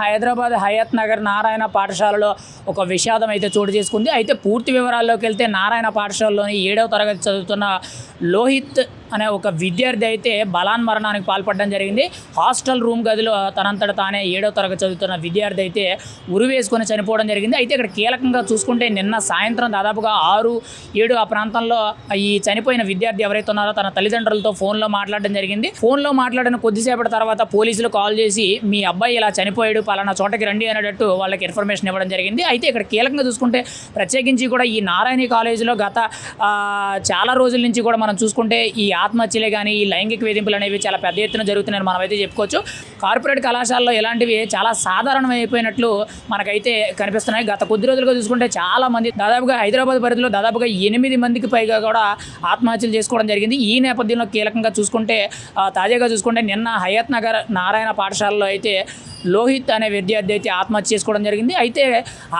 హైదరాబాద్ హయత్ నగర్ నారాయణ పాఠశాలలో ఒక విషాదం అయితే చోటు చేసుకుంది. అయితే పూర్తి వివరాల్లోకి వెళ్తే నారాయణ పాఠశాలలోని ఏడవ తరగతి చదువుతున్న లోహిత్ అనే ఒక విద్యార్థి అయితే బలాన్మరణానికి పాల్పడడం జరిగింది. హాస్టల్ రూమ్ గదిలో తనంతట తానే ఏడో తరగతి చదువుతున్న విద్యార్థి అయితే ఉరివేసుకొని చనిపోవడం జరిగింది. అయితే ఇక్కడ కీలకంగా చూసుకుంటే నిన్న సాయంత్రం దాదాపుగా ఆరు ఏడు ఆ ప్రాంతంలో ఈ చనిపోయిన విద్యార్థి ఎవరైతే ఉన్నారో తన తల్లిదండ్రులతో ఫోన్లో మాట్లాడడం జరిగింది. ఫోన్లో మాట్లాడిన కొద్దిసేపటి తర్వాత పోలీసులు కాల్ చేసి మీ అబ్బాయి ఇలా చనిపోయాడు పలానా చోటకి రండి అనేటట్టు వాళ్ళకి ఇన్ఫర్మేషన్ ఇవ్వడం జరిగింది. అయితే ఇక్కడ కీలకంగా చూసుకుంటే ప్రత్యేకించి కూడా ఈ నారాయణ కాలేజీలో గత చాలా రోజుల నుంచి కూడా మనం చూసుకుంటే ఈ ఆత్మహత్యలే కానీ ఈ లైంగిక వేధింపులు అనేవి చాలా పెద్ద ఎత్తున జరుగుతున్నాయని మనమైతే చెప్పుకోవచ్చు. కార్పొరేట్ కళాశాలలో ఇలాంటివి చాలా సాధారణమైపోయినట్లు మనకైతే కనిపిస్తున్నాయి. గత కొద్ది రోజులుగా చూసుకుంటే చాలా మంది దాదాపుగా హైదరాబాద్ పరిధిలో దాదాపుగా ఎనిమిది మందికి పైగా కూడా ఆత్మహత్యలు చేసుకోవడం జరిగింది. ఈ నేపథ్యంలో కీలకంగా చూసుకుంటే తాజాగా చూసుకుంటే నిన్న హయత్ నగర్ నారాయణ పాఠశాలలో అయితే లోహిత్ అనే విద్యార్థి అయితే ఆత్మహత్య చేసుకోవడం జరిగింది. అయితే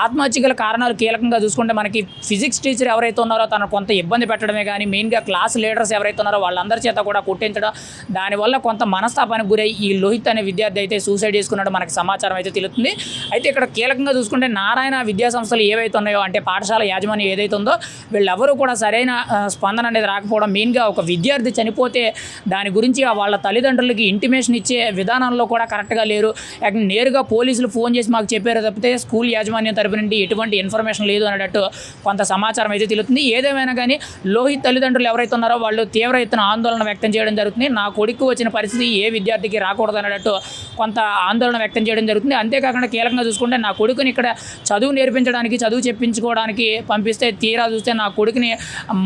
ఆత్మహత్య గల కారణాలు కీలకంగా చూసుకుంటే మనకి ఫిజిక్స్ టీచర్ ఎవరైతే ఉన్నారో తను కొంత ఇబ్బంది పెట్టడమే కానీ మెయిన్గా క్లాస్ లీడర్స్ ఎవరైతే ఉన్నారో వాళ్ళందరి చేత కూడా కొట్టించడం దానివల్ల కొంత మనస్తాపానికి గురై ఈ లోహిత్ అనే విద్యార్థి అయితే సూసైడ్ చేసుకున్నాడు మనకి సమాచారం అయితే తెలుస్తుంది. అయితే ఇక్కడ కీలకంగా చూసుకుంటే నారాయణ విద్యా సంస్థలు ఏవైతే ఉన్నాయో అంటే పాఠశాల యాజమాన్యం ఏదైతే ఉందో వీళ్ళెవరూ కూడా సరైన స్పందన అనేది రాకపోవడం మెయిన్గా ఒక విద్యార్థి చనిపోతే దాని గురించి వాళ్ళ తల్లిదండ్రులకి ఇంటిమేషన్ ఇచ్చే విధానంలో కూడా కరెక్ట్గా లేరు. యాక్ నేరుగా పోలీసులు ఫోన్ చేసి మాకు చెప్పారు తప్పితే స్కూల్ యాజమాన్యం తరపు నుండి ఎటువంటి ఇన్ఫర్మేషన్ లేదు అనేటట్టు కొంత సమాచారం అయితే తెలుస్తుంది. ఏదేమైనా కానీ లోహిత్ తల్లిదండ్రులు ఎవరైతే ఉన్నారో వాళ్ళు తీవ్ర ఎత్తున ఆందోళన వ్యక్తం చేయడం జరుగుతుంది. నా కొడుకు వచ్చిన పరిస్థితి ఏ విద్యార్థికి రాకూడదు అన్నట్టు కొంత ఆందోళన వ్యక్తం చేయడం జరుగుతుంది. అంతేకాకుండా కీలకంగా చూసుకుంటే నా కొడుకుని ఇక్కడ చదువు నేర్పించడానికి చదువు చెప్పించుకోవడానికి పంపిస్తే తీరా చూస్తే నా కొడుకుని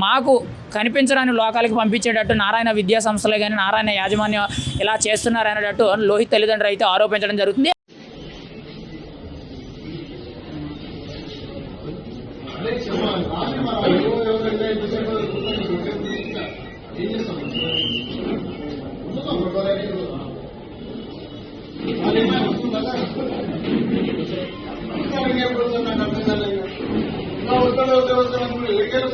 మాకు కనిపించడానికి లోకాలకి పంపించేటట్టు నారాయణ విద్యా సంస్థలే కానీ నారాయణ యాజమాన్యం ఇలా చేస్తున్నారు అనేటట్టు లోహిత్ తల్లిదండ్రులు అయితే ఆరోపించడం జరుగుతుంది. ఎక్కడ